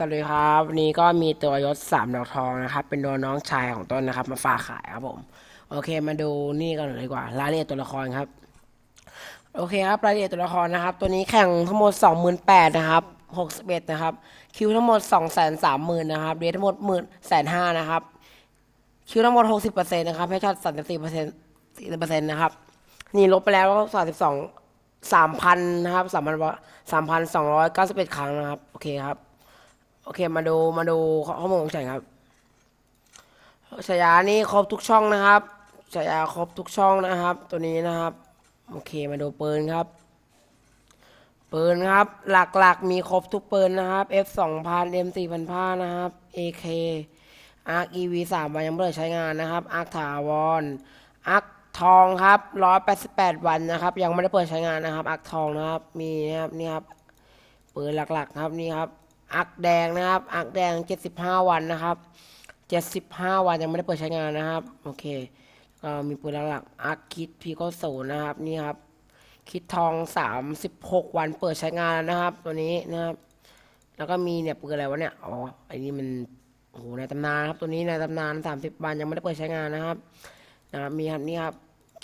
สวัสดีครับวันนี้ก็มีตัวยศสามดอกทองนะครับ เป็นตัวน้องชายของต้นนะครับ มาฝากขายครับผม โอเค มาดูนี่กันเลยดีกว่ารายละเอียดตัวละครครับ โอเคครับรายละเอียดตัวละครนะครับ ตัวนี้แข่งทั้งหมดสองหมื่นแปดนะครับหกสิบเอ็ดนะครับ คิวทั้งหมดสองแสนสามหมื่นนะครับเรททั้งหมดหมื่นแสนห้านะครับ คิวทั้งหมดหกสิบเปอร์เซ็นต์นะครับให้ช็อตสามสิบสี่เปอร์เซ็นต์สี่เปอร์เซ็นต์นะครับ นี่ลบไปแล้วก็สามสิบสองสามพันนะครับสามพันสามพันสองร้อยเก้าสิบเอ็ดครั้งนะครับ โอเคครับ โอเคมาดูมาดูข้อมูลของฉันครับฉายานี่ครบทุกช่องนะครับฉายาครบทุกช่องนะครับ ตัวนี้นะครับ โอเคมาดูปืนครับ ปืนครับ หลักๆ มีครบทุกปืนนะครับ F 2 0 0 0 M 4 0 0 0นะครับ AK ARC EV 3วันยังไม่ได้ใช้งานนะครับ ARC ถาวร ARC ทองครับ188 วันนะครับ ยังไม่ได้เปิดใช้งานนะครับ ARC ทองนะครับ มีนะครับนี่ครับปืนหลักๆ ครับนี่ครับ อักแดงนะครับ อักแดง 75 วันนะครับ 75 วันยังไม่ได้เปิดใช้งานนะครับ โอเคก็มีปืนหลักๆอักคิดพีโกศูนย์นะครับนี่ครับ คิดทอง 36 วันเปิดใช้งานแล้วนะครับ ตัวนี้นะครับ แล้วก็มีเนี่ยปืนอะไรวะเนี่ยอ๋อไอ้นี่มันโอ้โหในตำนานครับตัวนี้ในตำนาน 30 วันยังไม่ได้เปิดใช้งานนะครับนะครับมีครับนี่ครับ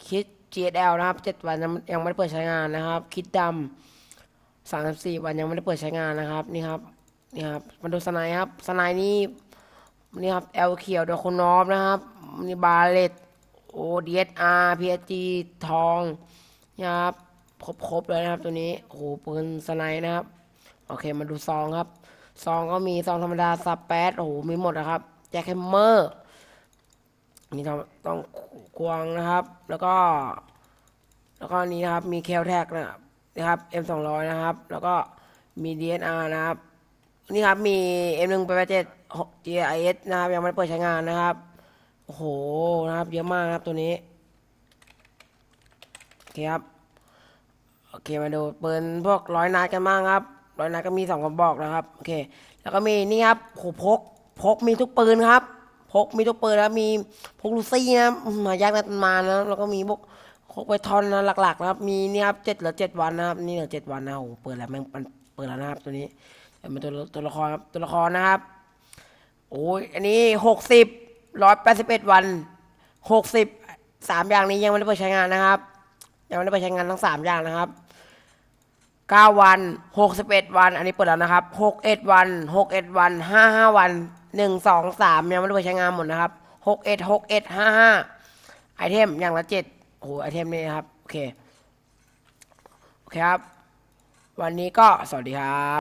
คิด GSL นะครับ 7 วันยังยังไม่ได้เปิดใช้งานนะครับ คิดดำ34 วันยังไม่ได้เปิดใช้งานนะครับนี่ครับ นี่ครับมาดูสไนครับสไนนี่นี่ครับเอลเขียวโดยคุณนอฟนะครับนี่บาเลตโอดีเอสอาร์พีเอจีทองนี่ครับครบครบเลยนะครับตัวนี้โอ้โหปืนสไนนะครับโอเคมาดูซองครับซองก็มีซองธรรมดาซับแปดโอ้โหมีหมดนะครับแจ็คแฮมเมอร์นี่ต้องต้องควงนะครับ แล้วก็ แล้วก็นี้นะครับมีเคลแท็กนะครับนะครับ M 2 0 0 นะครับ แล้วก็มี DNR นะครับ นี่ครับมี M 1 8 7 GIS นะครับ ยังไม่ได้เปิดใช้งานนะครับ โอ้โหนะครับ เยอะมากครับตัวนี้ โอเคครับ โอเคมาดูปืนพวกร้อยนัดกันบ้างครับร้อยนัดก็มีสองกระบอกนะครับ โอเค แล้วก็มีนี่ครับโหพก พกมีทุกปืนครับ พกมีทุกปืนแล้วมีพกลูซี่นะมายากนัดมานะแล้วก็มีพวกพกไปทอนนะหลักๆนะครับ มีนี่ครับเจ็ดเหลือเจ็ดวันนะครับ นี่เหลือเจ็ดวันนะโอ้เปิดแล้วแม่งมันเปิดแล้วนะครับตัวนี้ เป็นตัวตัวละครครับตัวละครนะครับโอ้ยอันนี้หกสิบร้อยแปดสิบเอ็ดวันหกสิบสามอย่างนี้ยังไม่ได้เปิดใช้งานนะครับ ยังไม่ได้เปิดใช้งานทั้งสามอย่างนะครับเก้าวันหกสิบเอ็ดวัน อันนี้เปิดแล้วนะครับหกเอ็ดวันหกเอ็ดวันห้าห้าวันหนึ่งสองสามยังไม่ได้เปิดใช้งานหมดนะครับหกเอ็ดหกเอ็ดห้าห้าไอเทมอย่างละเจ็ดโอ้โหไอเทมนี้นะครับโอเคโอเคครับ วันนี้ก็สวัสดีครับ